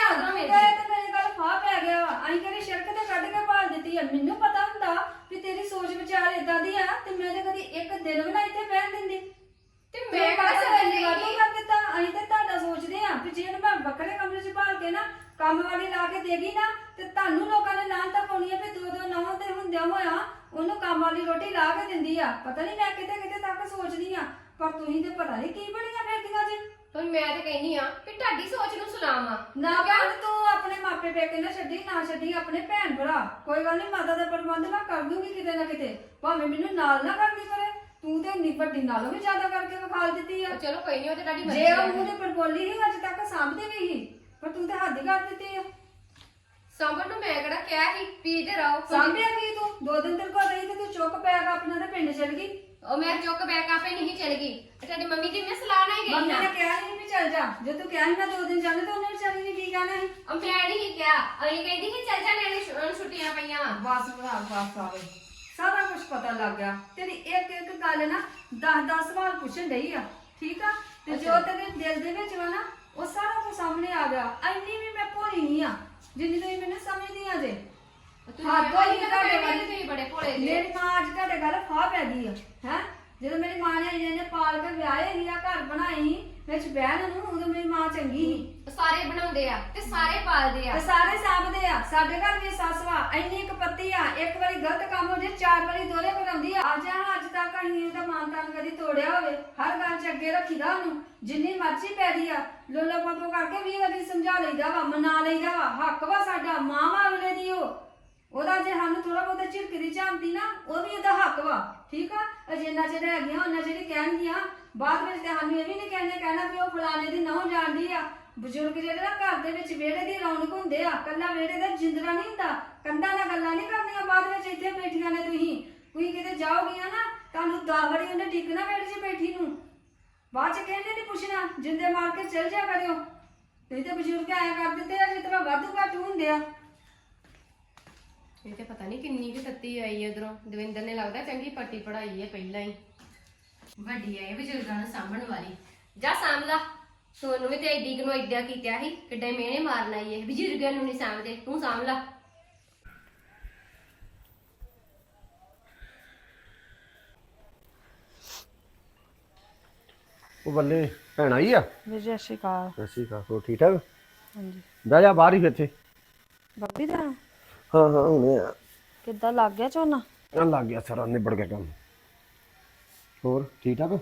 E: ਕੇ ਨਾ ਕੰਮ ਵਾਲੀ ਲਾ ਕੇ ਦੇਗੀ ਨਾ ਤੇ ਤੁਹਾਨੂੰ ਲੋਕਾਂ ਨੇ ਨਾਂ ਤਾਂ ਪਾਉਣੀ ਆ ਵੀ ਦੋ ਦੋ ਨਵਾਂ ਤੇ ਹੁੰਦਿਆਂ ਹੋਇਆ ਉਹਨੂੰ ਕੰਮ ਵਾਲੀ ਰੋਟੀ ਲਾ ਕੇ ਦਿੰਦੀ ਆ ਪਤਾ ਨਹੀਂ ਮੈਂ ਕਿਤੇ ਕਿਤੇ ਤੱਕ ਸੋਚਦੀ ਆ ਪਰ ਤੁਸੀਂ ਤੇ ਪਤਾ ਨਹੀਂ ਕੀ ਬਣੀਆਂ ਫਿਰਦੀਆਂ ਜੀ।
D: ਹੁਣ ਮੈਂ ਤੇ ਕਹਿੰਦੀ ਆ ਕਿ ਤੁਹਾਡੀ ਸੋਚ ਨੂੰ ਸਲਾਮ ਆ।
E: ਨਾ ਕਰ ਤੂੰ ਆਪਣੇ ਮਾਪੇ ਪੇਕੇ ਨਾ ਛੱਡੀ ਨਾ ਛੱਡੀ ਆਪਣੇ ਭੈਣ ਭਰਾ। ਕੋਈ ਗੱਲ ਨਹੀਂ ਮਾਤਾ ਦਾ ਪ੍ਰਬੰਧ ਮੈਂ ਕਰ ਦੂੰਗੀ ਕਿਤੇ ਨਾ ਕਿਤੇ। ਭਾਵੇਂ ਮੈਨੂੰ ਨਾਲ ਨਾ ਕਰਨੀ ਪਵੇ ਤੂੰ ਤੇ ਇੰਨੀ ਵੱਡੀ ਨਾਲੋਂ ਵੀ ਜ਼ਿਆਦਾ ਕਰਕੇ ਵਿਖਾਲ ਦਿੱਤੀ ਆ।
D: ਚਲੋ ਕੋਈ ਨਹੀਂ ਉਹ ਤੇ ਤੁਹਾਡੀ ਮਰਜ਼ੀ
E: ਜੇ ਉਹ ਮੂੰਹ ਤੇ ਪਰ ਬੋਲੀ ਸੀ ਅੱਜ ਤੱਕ ਸਾਂਭਦੀ ਵੀ ਸੀ ਪਰ ਤੂੰ ਤੇ ਹੱਦ ਹੀ ਕਰ ਦਿੱਤੀ ਆ।
D: ਸਾਂਭਣ ਨੂੰ ਮੈਂ ਕਿਹੜਾ ਕਿਹਾ ਸੀ? ਪੀਦੇ ਰਹੋ।
E: ਸਾਂਭਿਆ ਕੀ ਤੂੰ? ਦੋ ਦਿਨ ਤੇਰੇ ਕੋਲ ਰਹੀ ਤੇ ਤੂੰ ਚੁੱਕ ਪਿਆ ਕੇ ਆਪਣਾ ਤੇ ਪਿੰਡ ਚਲ ਗਈ।
D: ਉਹ ਮੈਂ ਚੁੱਕ ਬੈਕ ਆਪੇ ਨਹੀਂ ਚਲ ਗਈ। ਤੁਹਾਡੀ ਮੰਮੀ ਦੀ ਮੈਂ ਸਲਾਹ ਨਾਲ ਹੀ ਗਈ
E: ਮੰਮੀ
D: ਨਾ
E: ਕਿਹਾ ਨਹੀਂ ਵੀ ਚੱਲ ਜਾ। ਜੇ ਤੂੰ ਕਿਹਾ ਸੀ ਮੈਂ ਦੋ ਦਿਨ ਜਾਣੇ ਤਾਂ ਉਹਨੇ ਵਿਚਾਰੀ ਨੇ ਕੀ ਕਹਿਣਾ ਸੀ?
D: ਉਹ ਮੈਂ ਨਹੀਂ ਕਿਹਾ। ਅਗਲੀ ਕਹਿੰਦੀ ਕਿ ਚੱਲ ਜਾ ਛੁ- ਉਹਨੂੰ ਛੁੱਟੀਆਂ ਪਈਆਂ ਵਾਂ।
E: ਬਸ ਬਸ ਆਵੇ ਸਾਰਾ ਕੁਝ ਪਤਾ ਲੱਗ ਗਿਆ। ਤੇਰੀ ਇੱਕ ਇੱਕ ਗੱਲ ਨਾ 10 10 ਸਵਾਲ ਪੁੱਛਣ ਡਈ ਆ। ਠੀਕ ਆ? ਤੇ ਜੋ ਤੇਰੇ ਦਿਲ ਦੇ ਵਿੱਚ ਵਾ ਨਾ ਉਹ ਸਾਰਾ ਕੁਝ ਸਾਹਮਣੇ ਆ ਗਿਆ। ਐਨੀ ਵੀ ਮੈਂ ਭੋਲੀ ਨਹੀਂ ਆ ਜਿੰਨੀ ਤੁਸੀਂ ਮੈਨੂੰ ਸਮਝਦੀ ਆ ਜੇ।
D: ਤੁਸੀਂ
E: ਹਾਂ,
D: ਕਰਦੇ
E: ਨਹੀਂ।
D: ਤੁਸੀਂ ਬੜੇ ਭੋਲੇ ਜੀ।
E: ਮੇਰੀ ਮਾਂ ਅੱਜ ਤੁਹਾਡੇ ਗੱਲ ਫਾ ਪੈ ਗਈ ਆ ਹੈ? ਜਦੋਂ ਮੇਰੀ ਮਾਂ ਨੇ ਇਹਨੇ ਪਾਲ ਕੇ ਵਿਆਹੇ ਸੀ ਆ ਘਰ ਬਣਾਏ ਸੀ ਵਿੱਚ ਬਹਿਣ ਨੂੰ ਉਦੋਂ ਮੇਰੀ ਮਾਂ ਚੰਗੀ ਸੀ।
D: ਸਾਰੇ ਬਣਾਉਂਦੇ ਆ ਤੇ ਸਾਰੇ ਪਾਲਦੇ ਆ।
E: ਤੇ ਸਾਰੇ ਸਾਂਭਦੇ ਆ। ਸਾਡੇ ਘਰ ਵੀ ਸੱਸ ਵਾ ਇੰਨੀ ਇੱਕ ਪੱਤੀ ਆ ਇੱਕ ਵਾਰੀ ਗਲਤ ਕੰਮ ਹੋ ਜੇ ਚਾਰ ਵਾਰੀ ਦੋਰੇ ਕਰਾਉਂਦੀ ਆ। ਅੱਜ ਆ ਅੱਜ ਤੱਕ ਅਸੀਂ ਇਹਦਾ ਮਾਨਤਾਨ ਕਦੀ ਤੋੜਿਆ ਹੋਵੇ ਹਰ ਗੱਲ 'ਚ ਅੱਗੇ ਰੱਖੀਦਾ ਉਹਨੂੰ। ਜਿੰਨੀ ਮਰਜ਼ੀ ਪੈ ਦੀ ਆ ਲੋਲਾ ਪਾਪੋ ਕਰਕੇ ਵੀ ਵਾਰੀ ਸਮਝਾ ਲਈਦਾ ਵਾ ਮਨਾ ਲਈਦਾ ਵਾ ਹੱਕ ਵਾ ਸਾਡਾ ਮਾਂ ਵਾ ਅਗਲੇ ਦੀ ਉਹ। ਉਹਦਾ ਜੇ ਸਾਨੂੰ ਥੋੜਾ ਬਹੁਤਾ ਝਿੜਕਦੀ ਝਾਂਦੀ ਨਾ, ਉਹ ਵੀ ਉਹਦਾ ਹੱਕ ਵਾ, ਠੀਕ ਆ? ਅਜੇ ਨਾ ਜਿਹੜੇ ਹੈਗੀਆਂ ਉਹਨਾਂ ਜਿਹੜੇ ਕਹਿਣਗੀਆਂ ਬਾਅਦ ਵਿੱਚ ਤੇ ਸਾਨੂੰ ਇਹ ਵੀ ਨਹੀਂ ਕਹਿੰਦੇ, ਕਹਿਣਾ ਵੀ ਉਹ ਫਲਾਣੇ ਦੀ ਨਹੁੰ ਜਾਣਦੀ ਆ। ਬਜ਼ੁਰਗ ਜਿਹੜੇ ਨਾ ਘਰ ਦੇ ਵਿੱਚ ਵਿਹੜੇ ਦੀ ਰੌਣਕ ਹੁੰਦੇ ਆ ਕੱਲਾ ਵਿਹੜੇ ਦਾ ਜਿੰਦਰਾ ਨਹੀਂ ਹੁੰਦਾ, ਕੰਧਾਂ ਨਾਲ ਗੱਲਾਂ ਨਹੀਂ ਕਰਨੀਆਂ, ਬਾਅਦ ਵਿੱਚ ਇੱਥੇ ਬੈਠੀਆਂ ਨੇ ਤੁਸੀਂ। ਕੋਈ ਕਿਤੇ ਜਾਓਗੀਆਂ ਨਾ, ਤੁਹਾਨੂੰ ਦਾਵੜੀ ਉਹਨੇ ਟਿਕਣਾ ਵਿਹੜੇ 'ਚ ਬੈਠੀ ਨੂੰ। ਬਾਅਦ 'ਚ ਕਹਿੰਦੇ ਨਹੀਂ ਪੁੱਛਣਾ, ਜਿੰਦੇ ਮਾਰ ਕੇ ਚਲ ਜਾ ਕਰਿਓ। ਤੁਸੀਂ ਤੇ ਬਜ਼ੁਰਗ ਐਂ ਕਰ ਦਿੱਤੇ ਆ, ਜਿਸ ਵਾਧੂ ਘੱਟ ਹੁੰਦੇ ਆ।
D: ਇਹ ਤੇ ਪਤਾ ਨਹੀਂ ਕਿੰਨੀ ਕੁ ਤੱਤੀ ਆਈ ਹੈ ਉਧਰੋਂ ਦਵਿੰਦਰ ਨੇ ਲੱਗਦਾ ਚੰਗੀ ਪੱਟੀ ਪੜਾਈ ਹੈ ਪਹਿਲਾਂ ਹੀ। ਵੱਡੀ ਹੈ ਇਹ ਬਜ਼ੁਰਗਾਂ ਨੂੰ ਸਾਂਭਣ ਵਾਲੀ। ਜਾ ਸਾਂਭ ਲਾ। ਸੋਨੂੰ ਵੀ ਤੇ ਐਡੀ ਨੂੰ ਐਡਾ ਕੀਤਾ ਸੀ? ਕਿੱਡੇ ਮਿਹਣੇ ਮਾਰਨ ਆਈ ਹੈ ਬਜ਼ੁਰਗਾਂ ਨੂੰ ਨਹੀਂ ਸਾਂਭਦੇ। ਤੂੰ ਸਾਂਭ ਲਾ।
F: ਉਹ ਬੱਲੇ ਭੈਣ ਆਈ ਆ?
A: ਵੀਰ ਜੀ ਸਤਿ ਸ਼੍ਰੀ ਅਕਾਲ।
F: ਸਤਿ ਸ਼੍ਰੀ ਅਕਾਲ। ਹੋਰ ਠੀਕ ਠਾਕ?
A: ਹਾਂਜੀ।
F: ਬਹਿ ਜਾ ਬਾਹਰ ਹੀ ਫਿਰ ਇੱਥੇ।
A: ਬੱਬੀ ਦਾ?
F: ਹਾਂ ਹਾਂ ਹੁਣੇ ਆ।
A: ਕਿੱਦਾਂ ਲੱਗ ਗਿਆ ਝੋਨਾ?
F: ਆ ਲੱਗ ਗਿਆ ਸਾਰਾ ਨਿਬੜ ਗਿਆ ਕੰਮ। ਹੋਰ ਠੀਕ ਠਾਕ?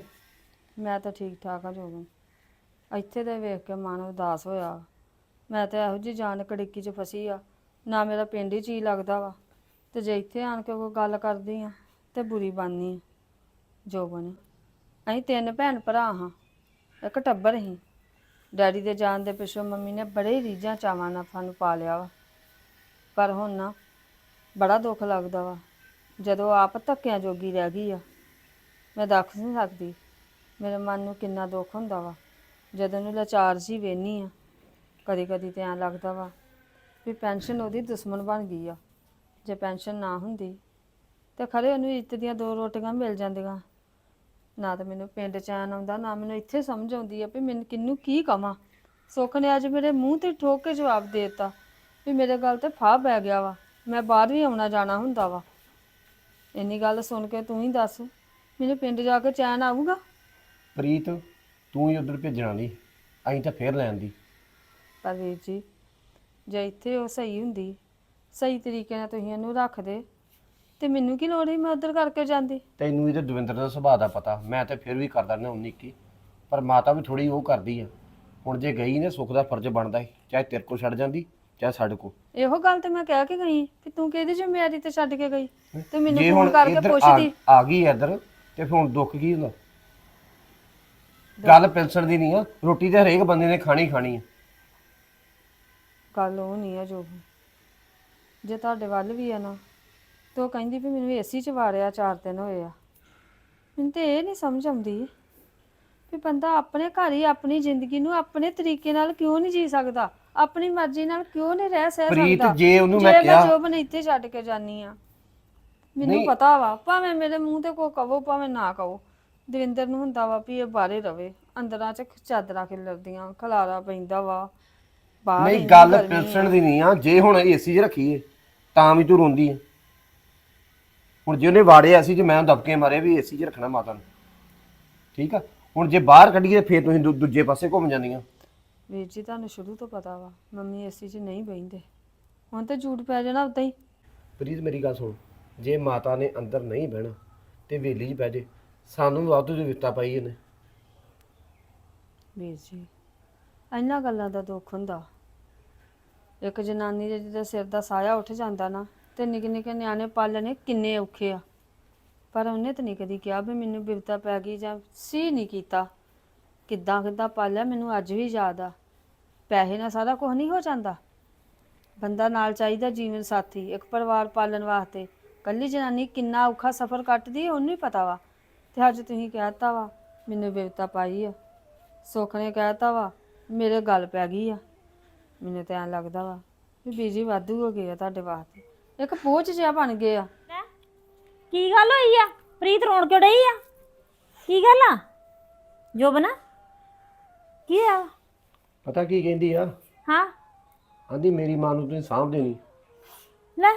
A: ਮੈਂ ਤਾਂ ਠੀਕ ਠਾਕ ਆ ਜੋਗਨ ਇੱਥੇ ਤੇ ਵੇਖ ਕੇ ਮਨ ਉਦਾਸ ਹੋਇਆ। ਮੈਂ ਤੇ ਇਹੋ ਜਿਹੀ ਜਾਨ ਕੜਿੱਕੀ 'ਚ ਫਸੀ ਆ। ਨਾ ਮੇਰਾ ਪਿੰਡ ਹੀ ਜੀ ਲੱਗਦਾ ਵਾ। ਤੇ ਜੇ ਇੱਥੇ ਆਣ ਕੇ ਕੋਈ ਗੱਲ ਕਰਦੀ ਆ ਤੇ ਬੁਰੀ ਬਾਨੀ ਆ ਜੋਬਨ ਅਸੀਂ ਤਿੰਨ ਭੈਣ ਭਰਾ ਹਾਂ ਇੱਕ ਟੱਬਰ ਹੀ ਡੈਡੀ ਦੇ ਜਾਣ ਦੇ ਪਿੱਛੋਂ ਮੰਮੀ ਨੇ ਬੜੇ ਹੀ ਰੀਝਾਂ ਚਾਵਾਂ ਨਾਲ ਸਾਨੂੰ ਪਾਲਿਆ ਵਾ। ਪਰ ਹੁਣ ਨਾ ਬੜਾ ਦੁੱਖ ਲੱਗਦਾ ਵਾ। ਜਦੋਂ ਆਪ ਧੱਕਿਆਂ ਜੋਗੀ ਰਹਿ ਗਈ ਆ, ਮੈਂ ਦੱਸ ਨਹੀਂ ਸਕਦੀ। ਮੇਰੇ ਮਨ ਨੂੰ ਕਿੰਨਾ ਦੁੱਖ ਹੁੰਦਾ ਵਾ। ਜਦੋਂ ਨੂੰ ਲਾਚਾਰ ਜੀ ਵੇਨੀ ਆ ਕਦੀ ਕਦੀ ਤੇ ਐਂ ਲੱਗਦਾ ਵਾ ਵੀ ਪੈਨਸ਼ਨ ਉਹਦੀ ਦੁਸ਼ਮਣ ਬਣ ਗਈ ਆ। ਜੇ ਪੈਨਸ਼ਨ ਨਾ ਹੁੰਦੀ, ਤੇ ਖਰੇ ਉਹਨੂੰ ਇੱਜ਼ਤ ਦੀਆਂ ਦੋ ਰੋਟੀਆਂ ਮਿਲ ਜਾਂਦੀਆਂ। ਨਾ ਤਾਂ ਮੈਨੂੰ ਪਿੰਡ ਚੈਨ ਆਉਂਦਾ, ਨਾ ਮੈਨੂੰ ਇੱਥੇ ਸਮਝ ਆਉਂਦੀ ਆ ਵੀ ਮੈਨੂੰ ਕਿੰਨੂੰ ਕੀ ਕਵਾਂ। ਸੁੱਖ ਨੇ ਅੱਜ ਮੇਰੇ ਮੂੰਹ ਤੇ ਠੋਕ ਕੇ ਜਵਾਬ ਦੇ ਦਿੱਤਾ। ਵੀ ਮੇਰੇ ਗੱਲ ਤੇ ਫਾਹ ਪੈ ਗਿਆ ਵਾ। ਮੈਂ ਬਾਹਰ ਵੀ ਆਉਣਾ ਜਾਣਾ ਹੁੰਦਾ ਵਾ। ਇੰਨੀ ਗੱਲ ਸੁਣ ਕੇ ਤੂੰ ਹੀ ਦੱਸ ਮੈਨੂੰ ਪਿੰਡ ਜਾ ਕੇ ਚੈਨ ਆਊਗਾ?
F: ਪ੍ਰੀਤ ਤੂੰ ਹੀ ਉਧਰ ਭੇਜਣਾ ਨਹੀਂ ਅਸੀਂ ਤਾਂ ਫੇਰ ਲੈਣ ਦੀ।
A: ਪਰ ਵੀਰ ਜੀ ਜੇ ਇੱਥੇ ਉਹ ਸਹੀ ਹੁੰਦੀ ਸਹੀ ਤਰੀਕੇ ਨਾਲ ਤੁਸੀਂ ਇਹਨੂੰ ਰੱਖਦੇ ਤੇ ਮੈਨੂੰ ਕੀ ਲੋੜ ਸੀ ਮੈਂ ਉਧਰ ਕਰਕੇ ਜਾਂਦੀ?
F: ਤੈਨੂੰ ਇਹਦੇ ਦਵਿੰਦਰ ਦਾ ਸੁਭਾਅ ਦਾ ਪਤਾ ਮੈਂ ਤਾਂ ਫਿਰ ਵੀ ਕਰਦਾ ਨਾ ਉਨੀ ਕੀ ਪਰ ਮਾਤਾ ਵੀ ਥੋੜੀ ਉਹ ਕਰਦੀ ਆ। ਹੁਣ ਜੇ ਗਈ ਨੇ ਸੁੱਖ ਦਾ ਫਰਜ਼ ਬਣਦਾ ਹੈ ਚਾਹੇ ਤੇਰੇ ਕੋਲ ਛੱਡ ਜਾਂਦੀ ਚਾਹੇ ਸਾਡੇ ਕੋਲ।
A: ਇਹੋ ਗੱਲ ਤੇ ਮੈਂ ਕਹਿ ਕੇ ਗਈ ਕਿ ਤੂੰ ਕਿਹਦੀ ਜ਼ਿੰਮੇਵਾਰੀ ਤੇ ਛੱਡ ਕੇ ਗਈ? ਤੇ ਮੈਨੂੰ ਫੋਨ ਕਰਕੇ
F: ਇੱਧਰ ਆ
A: ਪੁੱਛਦੀ।
F: ਆ ਗਈ ਇੱਧਰ ਤੇ ਫਿਰ ਹੁਣ ਦੁੱਖ ਕੀ ਹੁੰਦਾ? ਗੱਲ ਪੈਨਸ਼ਨ ਦੀ ਨਹੀਂ ਆ। ਰੋਟੀ ਤੇ ਹਰੇਕ ਬੰਦੇ ਨੇ ਖਾਣੀ ਖਾਣੀ ਆ।
A: ਗੱਲ ਉਹ ਨਹੀਂ ਆ ਜੋ ਜੇ ਤੁਹਾਡੇ ਵੱਲ ਵੀ ਆ ਨਾ ਤੇ ਉਹ ਕਹਿੰਦੀ ਵੀ ਮੈਨੂੰ ਏਸੀ ਚ ਵਾੜਿਆ ਚਾਰ ਦਿਨ ਹੋਏ ਆ। ਮੈਨੂੰ ਤੇ ਇਹ ਨਹੀਂ ਸਮਝ ਆਉਂਦੀ ਵੀ ਬੰਦਾ ਆਪਣੇ ਘਰ ਹੀ ਆਪਣੀ ਜ਼ਿੰਦਗੀ ਨੂੰ ਆਪਣੇ ਤਰੀਕੇ ਨਾਲ ਕਿਉਂ ਨਹੀਂ ਜੀ ਸਕਦਾ? ਆਪਣੀ ਮਰਜ਼ੀ ਨਾਲ ਕਿਉਂ ਨਹੀਂ ਰਹਿ ਸਹਿ
F: ਪ੍ਰੀਤ,
A: ਸਕਦਾ?
F: ਜੇ ਉਹਨੂੰ
A: ਜੇ
F: ਮੈਂ ਕਿਹਾ-
A: ਜੋ ਬਣ ਇੱਥੇ ਛੱਡ ਕੇ ਜਾਨੀ ਆ ਮੈਨੂੰ
F: ਨਹੀਂ।
A: ਪਤਾ ਵਾ ਭਾਵੇਂ ਮੇਰੇ ਮੂੰਹ ਤੇ ਕੋ ਕਹੋ ਭਾਵੇਂ ਨਾ ਕਹੋ। ਦਵਿੰਦਰ ਨੂੰ ਹੁੰਦਾ ਵਾ ਵੀ ਇਹ ਬਾਹਰੇ ਰਵੇ। ਅੰਦਰਾਂ ਚ ਚਾਦਰਾਂ ਖਿਲਰਦੀਆਂ ਖਲਾਰਾ ਪੈਂਦਾ ਵਾ। ਬਾਹਰ
F: ਨਹੀਂ
A: ਇੰਨੀ
F: ਗੱਲ
A: ਗਰਮੀ ਆ।
F: ਪੈਨਸ਼ਨ ਦੀ ਨਹੀਂ ਆ। ਜੇ ਹੁਣ ਏਸੀ 'ਚ ਰੱਖੀਏ ਤਾਂ ਵੀ ਤੂੰ ਰੋਂਦੀ ਆ। ਹੁਣ ਜੇ ਉਹਨੇ ਵਾੜਿਆ ਸੀ ਜੇ ਮੈਂ ਦਬਕੇ ਮਾਰੇ ਵੀ ਏਸੀ 'ਚ ਰੱਖਣਾ ਮਾਤਾ ਨੂੰ। ਠੀਕ ਆ? ਹੁਣ ਜੇ ਬਾਹਰ ਕੱਢੀਏ ਫੇਰ ਤੁਸੀਂ ਦੂ- ਦੂਜੇ ਪਾਸੇ ਘੁੰਮ ਜਾਂਦੀਆਂ।
A: ਵੀਰ ਜੀ ਤੁਹਾਨੂੰ ਸ਼ੁਰੂ ਤੋਂ ਪਤਾ ਵਾ ਮੰਮੀ ਏਸੀ 'ਚ ਨਹੀਂ ਬਹਿੰਦੇ। ਹੁਣ ਤੇ ਝੂਠ ਪੈ ਜਾਣਾ ਉਦਾਂ ਹੀ।
F: ਪ੍ਰੀਤ ਮੇਰੀ ਗੱਲ ਸੁਣ। ਜੇ ਮਾਤਾ ਨੇ ਅੰਦਰ ਨਹੀਂ ਬਹਿਣਾ ਤੇ ਵੇਲੀ 'ਚ ਬਹਿ ਜੇ ਸਾਨੂੰ ਵਾਧੂ ਦੀ ਵਿਤਾ ਪਾਈ ਇਹਨੇ।
A: ਵੀਰ ਜੀ ਇੰਨਾ ਗੱਲਾਂ ਦਾ ਦੁੱਖ ਹੁੰਦਾ। ਇੱਕ ਜਨਾਨੀ ਦੇ ਜਿਹਦੇ ਸਿਰ ਦਾ ਸਾਇਆ ਉੱਠ ਜਾਂਦਾ ਨਾ ਤੇ ਨਿੱਕੇ ਨਿੱਕੇ ਨਿਆਣੇ ਪਾਲਣੇ ਕਿੰਨੇ ਔਖੇ ਆ। ਪਰ ਉਹਨੇ ਤਾਂ ਨਹੀਂ ਕਦੀ ਕਿਹਾ ਵੀ ਮੈਨੂੰ ਬਿਪਤਾ ਪੈ ਗਈ ਜਾਂ ਸੀ ਨਹੀਂ ਕੀਤਾ। ਕਿੱਦਾਂ ਕਿੱਦਾਂ ਪਾਲਿਆ ਮੈਨੂੰ ਅੱਜ ਵੀ ਯਾਦ ਆ। ਪੈਸੇ ਨਾਲ ਸਾਰਾ ਕੁਝ ਨਹੀਂ ਹੋ ਜਾਂਦਾ। ਬੰਦਾ ਨਾਲ ਚਾਹੀਦਾ ਜੀਵਨ ਸਾਥੀ, ਇੱਕ ਪਰਿਵਾਰ ਪਾਲਣ ਵਾਸਤੇ। ਕੱਲੀ ਜਨਾਨੀ ਕਿੰਨਾ ਔਖਾ ਸਫ਼ਰ ਕੱਟਦੀ ਹੈ, ਉਹਨੂੰ ਹੀ ਪਤਾ ਵਾ। ਤੇ ਅੱਜ ਤੁਸੀਂ ਕਹਿਤਾ ਵਾ, ਮੈਨੂੰ ਬਿਪਤਾ ਪਾਈ ਆ। ਸੁੱਖ ਨੇ ਕਹਿਤਾ ਵਾ, ਮੇਰੇ ਗੱਲ ਪੈ ਗਈ ਆ। ਮੈਨੂੰ ਤਾਂ ਐਂ ਲੱਗਦਾ ਵਾ ਵੀ ਬੀਜੀ ਵਾਧੂ ਹੋ ਗਏ ਆ ਤੁਹਾਡੇ ਵਾਸਤੇ। ਇੱਕ ਪੋਚ ਜਿਹਾ ਬਣ ਗਏ ਆ।
B: ਕੀ ਗੱਲ ਹੋਈ ਆ? ਪ੍ਰੀਤ ਰੋਣ ਕਿਉਂ ਡਈ ਆ? ਕੀ ਗੱਲ ਆ? ਜੋਬਨ? ਕੀ ਆ?
F: ਪਤਾ ਕੀ ਕਹਿੰਦੀ ਆ?
B: ਹਾਂ।
F: ਆਂਦੀ ਮੇਰੀ ਮਾਂ ਨੂੰ ਤੁਸੀਂ ਸਾਂਭਦੇ ਨਹੀਂ।
B: ਲੈ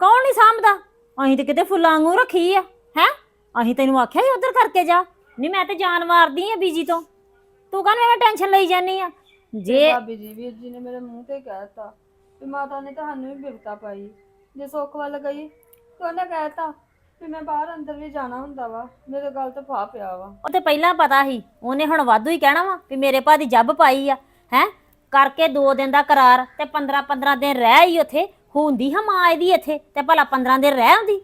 B: ਕੌਣ ਨਹੀਂ ਸਾਂਭਦਾ? ਅਸੀਂ ਤੇ ਕਿਤੇ ਫੁੱਲਾਂ ਵਾਂਗੂ ਰੱਖੀ ਆ ਹੈ? ਅਸੀਂ ਤੈਨੂੰ ਆਖਿਆ ਸੀ ਉਧਰ ਕਰਕੇ ਜਾ। ਨਹੀਂ ਮੈਂ ਤੇ ਜਾਨ ਮਾਰਦੀ ਆ ਬੀਜੀ ਤੋਂ। ਤੂੰ ਕਹਿੰਦਾ ਮੈਂ ਟੈਨਸ਼ਨ ਲਈ ਜਾਨੀ ਆ? ਜੇ
A: ਭਾਬੀ ਜੀ ਵੀਰ ਜੀ ਨੇ ਮੇਰੇ ਮੂੰਹ ਤੇ ਕਹਿਤਾ ਵੀ ਮਾਤਾ ਨੇ ਤੁਹਾਨੂੰ ਵੀ ਬਿਪਤਾ ਪਾਈ। ਜੇ ਸੁੱਖ ਵੱਲ ਗਈ ਤੇ ਉਹਨੇ ਕਹਿਤਾ ਵੀ ਮੈਂ ਬਾਹਰ ਅੰਦਰ ਵੀ ਜਾਣਾ ਹੁੰਦਾ ਵਾ, ਮੇਰੇ ਗੱਲ ਤੇ ਫਾ ਪਿਆ ਵਾ।
B: ਉਹ ਤੇ ਪਹਿਲਾਂ ਪਤਾ ਸੀ, ਉਹਨੇ ਹੁਣ ਵਾਧੂ ਹੀ ਕਹਿਣਾ ਵਾ ਵੀ ਮੇਰੇ ਭਾ ਦੀ ਜੱਬ ਪਾਈ ਆ, ਹੈ? ਕਰਕੇ 2 ਦਿਨ ਦਾ ਕਰਾਰ ਤੇ 15 15 ਦਿਨ ਰਹਿ ਹੀ ਉੱਥੇ, ਹੁੰਦੀ ਹਾਂ ਮਾਂ ਇਹਦੀ ਇੱਥੇ ਤੇ ਭਲਾ 15 ਦਿਨ ਰਹਿ ਆਉਂਦੀ।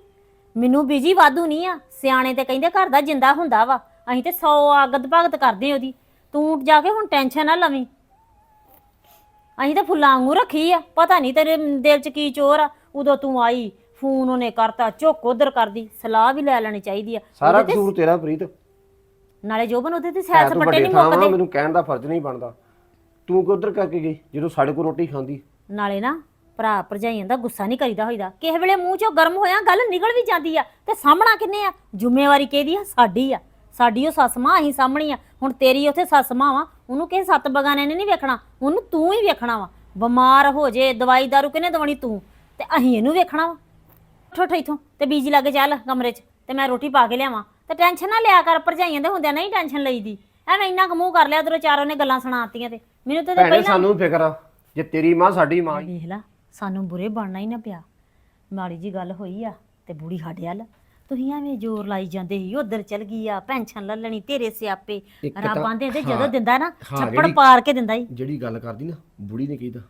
B: ਮੈਨੂੰ ਬੀਜੀ ਵਾਧੂ ਨਹੀਂ ਆ, ਸਿਆਣੇ ਤੇ ਕਹਿੰਦੇ ਘਰ ਦਾ ਜਿੰਦਾ ਹੁੰਦਾ ਵਾ, ਅਸੀਂ ਤੇ 100 ਆਗਤ ਭਗਤ ਕਰਦੇ ਉਹਦੀ। ਤੂੰ ਜਾ ਕੇ ਹੁਣ ਟੈਨਸ਼ਨ ਨਾ ਲਵੀਂ। ਅਸੀਂ ਤਾਂ ਫੁੱਲਾਂ ਵਾਂਗੂ ਰੱਖੀ ਆ, ਪਤਾ ਨਹੀਂ ਤੇਰੇ ਦਿਲ 'ਚ ਕੀ ਚੋਰ ਆ, ਉਦੋਂ ਤੂੰ ਆਈ ਫੋਨ ਉਹਨੇ ਕਰਤਾ ਝੁੱਕ ਉਧਰ ਕਰਦੀ ਸਲਾਹ ਵੀ ਲੈ ਲੈਣੀ ਚਾਹੀਦੀ ਆ।
F: ਸਾਰਾ
B: ਉਹਦੇ ਤੇ-
F: ਕਸੂਰ ਤੇਰਾ ਪ੍ਰੀਤ।
B: ਨਾਲੇ ਜੋਬਨ ਉਹਦੇ ਤੇ ਸਪੱਟੇ
F: ਵੱਡੇ
B: ਨਹੀਂ
F: ਥਾਂ ਵਾਂ,
B: ਮੁੱਕਦੇ
F: ਮੈਨੂੰ ਕਹਿਣ ਦਾ ਫਰਜ਼ ਨਹੀਂ ਬਣਦਾ। ਤੂੰ ਕਿਉਂ ਕਰਕੇ ਗਈ ਜਦੋਂ ਸਾਡੇ ਕੋਲ ਰੋਟੀ ਖਾਂਦੀ?
B: ਨਾਲੇ ਨਾ ਭਰਾ ਭਰਜਾਈਆਂ ਦਾ ਗੁੱਸਾ ਨਹੀਂ ਕਰੀਦਾ ਹੋਈਦਾ। ਕਿਸੇ ਵੇਲੇ ਮੂੰਹ ਚੋਂ ਗਰਮ ਹੋਇਆ ਗੱਲ ਨਿਕਲ ਵੀ ਜਾਂਦੀ ਆ। ਤੇ ਸਾਹਮਣਾ ਕਿੰਨੇ ਆ? ਜ਼ਿੰਮੇਵਾਰੀ ਕਿਹਦੀ ਆ? ਸਾਡੀ ਆ। ਸਾਡੀ ਉਹ ਸੱਸ ਮਾਂ ਅਸੀਂ ਸਾਹਮਣੀ ਆ। ਹੁਣ ਤੇਰੀ ਉੱਥੇ ਸੱਸ ਮਾਂ ਵਾ ਉਹਨੂੰ ਕਿਸੇ ਸੱਤ ਬਗਾਨੇ ਨੇ ਨਹੀਂ ਵੇਖਣਾ। ਉਹਨੂੰ ਤੂੰ ਹੀ ਵੇਖਣਾ ਵਾ। ਬਿਮਾਰ ਹੋ ਜੇ ਦਵਾਈ ਦਾਰੂ ਕਿਨੇ ਦਵਾਣੀ ਤੂੰ? ਤੇ ਅਸੀਂ ਇਹਨੂੰ ਵੇਖਣਾ ਵਾ। ਉੱਠ ਉੱਠ ਇਥੋਂ ਤੇ ਬੀਜੀ ਲੱਗ ਚੱਲ ਕਮਰੇ 'ਚ ਤੇ ਮੈਂ ਰੋਟੀ ਪਾ ਕੇ ਲਿਆਵਾਂ। ਤੇ ਟੈਨਸ਼ਨ ਨਾ ਲਿਆ ਕਰ ਭਰਜਾਈਆਂ ਦੇ ਹੁੰਦਿਆਂ ਨਹੀਂ ਟੈਨਸ਼ਨ ਲਈਦੀ। ਐਵੇਂ ਇੰਨਾ ਕੁ ਮੂੰਹ ਕਰ ਲਿਆ ਉਧਰੋਂ ਚਾਰੋਂ ਨੇ ਗੱਲਾਂ ਸੁਣਾਤੀਆਂ ਤੇ। ਮੈਨੂੰ ਤੇ
F: ਭੈਣੇ
B: ਪਹਿਲਾਂ
F: ਸਾਨੂੰ ਫਿਕਰ ਆ ਜੇ ਤੇਰੀ ਮਾਂ ਸਾਡੀ ਮਾਂ। ਹੀ।
B: ਵੇਖ ਲਾ ਸਾਨੂੰ ਬੁਰੇ ਬਣਨਾ ਹੀ ਨਾ ਪਿਆ। ਮਾੜੀ ਜੀ ਗੱਲ ਹੋਈ ਆ ਤੇ ਬੁੜੀ ਸਾਡੇ ਵੱਲ। ਤੁਸੀਂ ਐਵੇਂ ਜ਼ੋਰ ਲਾਈ ਜਾਂਦੇ ਸੀ ਉਧਰ ਚਲ ਗਈ ਆ ਪੈਨਸ਼ਨ ਲੈ ਲੈਣੀ ਤੇਰੇ ਸਿਆਪੇ।
F: ਇੱਕ ਤਾਂ-
B: ਰੱਬ ਤੇ
F: ਹਾਂ,
B: ਜਦੋਂ ਦਿੰਦਾ ਨਾ
F: ਹਾਂ,
B: ਛੱਪੜ
F: ਜਿਹੜੀ-
B: ਪਾਰ ਕੇ ਦਿੰਦਾ ਹੀ
F: ਜਿਹੜੀ ਗੱਲ ਕਰਦੀ ਨਾ ਬੁੜੀ ਨੇ ਕੀਤਾ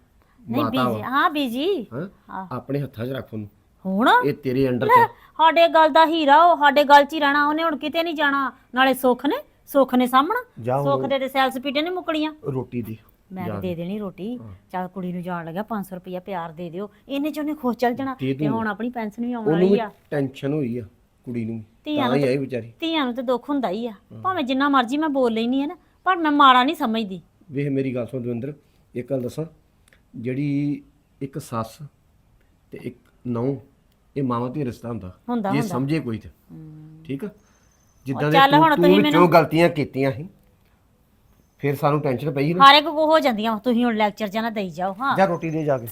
B: ਨਹੀਂ
F: ਮਾਤਾ
B: ਬੀਜੀ ਹਾਂ ਬੀਜੀ।
F: ਹਾਂ?
B: ਹਾਂ।
F: ਆਪਣੇ ਹੱਥਾਂ 'ਚ ਰੱਖ ਉਹਨੂੰ।
B: ਹੁਣ?
F: ਇਹ ਤੇਰੇ ਅੰਡਰ
B: ਲੈ,
F: 'ਚ
B: ਸਾਡੇ ਗੱਲ ਦਾ ਹੀਰਾ ਉਹ ਸਾਡੇ ਗੱਲ 'ਚ ਹੀ ਰਹਿਣਾ ਉਹਨੇ ਹੁਣ ਕਿਤੇ ਨਹੀਂ ਜਾਣਾ। ਨਾਲੇ ਸੁੱਖ ਨੇ ਸੁੱਖ ਨੇ ਸਾਹਮਣਾ
F: ਜਾ ਹੁਣ।
B: ਸੁੱਖ ਦੇ ਤੇ ਸੈਲ ਸਪੀਟੇ ਨਹੀਂ ਮੁੱਕਣੀਆਂ।
F: ਰੋਟੀ ਦੇ।
B: ਮੈਂ ਤਾਂ ਦੇ ਦੇਣੀ ਰੋਟੀ। ਚੱਲ ਕੁੜੀ ਨੂੰ ਜਾਣ ਲੱਗਿਆ 500 ਰੁਪਇਆ ਪਿਆਰ ਦੇ ਦਿਓ। ਇਹਨੇ ਚ ਉਹਨੇ ਖੁਸ਼ ਚੱਲ ਜਾਣਾ
F: ਦੇ
B: ਤੇ
F: ਦੂੰ।
B: ਹੁਣ ਆਪਣੀ ਪੈਨਸ਼ਨ ਵੀ ਆਉਣ
F: ਉਹਨੂੰ
B: ਵਾਲੀ
F: ਵੀ
B: ਆ।
F: ਟੈਨਸ਼ਨ ਹੋਈ ਆ ਕੁੜੀ ਨੂੰ ਵੀ।
B: ਧੀਆਂ
F: ਤਾਂ ਹੀ
B: ਨੂੰ
F: ਆਈ ਵਿਚਾਰੀ।
B: ਧੀਆਂ ਨੂੰ ਤੇ ਦੁੱਖ ਹੁੰਦਾ ਹੀ ਆ। ਭਾਵੇਂ ਜਿੰਨਾ ਮਰਜ਼ੀ ਮੈਂ ਬੋਲ ਲੈਣੀ ਆ ਨਾ ਪਰ ਮੈਂ ਮਾੜਾ ਨਹੀਂ ਸਮਝਦੀ।
F: ਵੇਖ ਮੇਰੀ ਗੱਲ ਸੁਣ ਦਵਿੰਦਰ ਇੱਕ ਗੱਲ ਦੱਸਾਂ। ਜਿਹੜੀ ਇੱਕ ਸੱਸ ਤੇ ਇੱਕ ਨੌ ਇਹ ਮਾਵਾਂ ਤੇ ਰਿਸ਼ਤਾ ਹੁੰਦਾ।
B: ਹੁੰਦਾ,
F: ਜੇ। ਸਮਝੇ ਕੋਈ ਤੇ। ਠੀਕ ਆ? ਜਿੱਦਾਂ ਦੇ
B: ਚੱਲ
F: ਤੂੰ
B: ਹੁਣ
F: ਤੂੰ
B: ਤੁਸੀਂ
F: ਵਿੱਚੋਂ ਗਲਤੀਆਂ ਕੀਤੀਆਂ ਸੀ ਫਿਰ ਸਾਨੂੰ ਟੈਨਸ਼ਨ ਪਈ ਨਾ।
B: ਹਰ ਇੱਕ ਕੋ ਹੋ ਜਾਂਦੀਆਂ ਤੁਸੀਂ ਹੁਣ ਲੈਕਚਰ ਜਾਂ ਨਾ ਦੇਈ ਜਾਓ ਹਾਂ।
F: ਜਾ ਰੋਟੀ ਦੇ ਜਾ ਕੇ।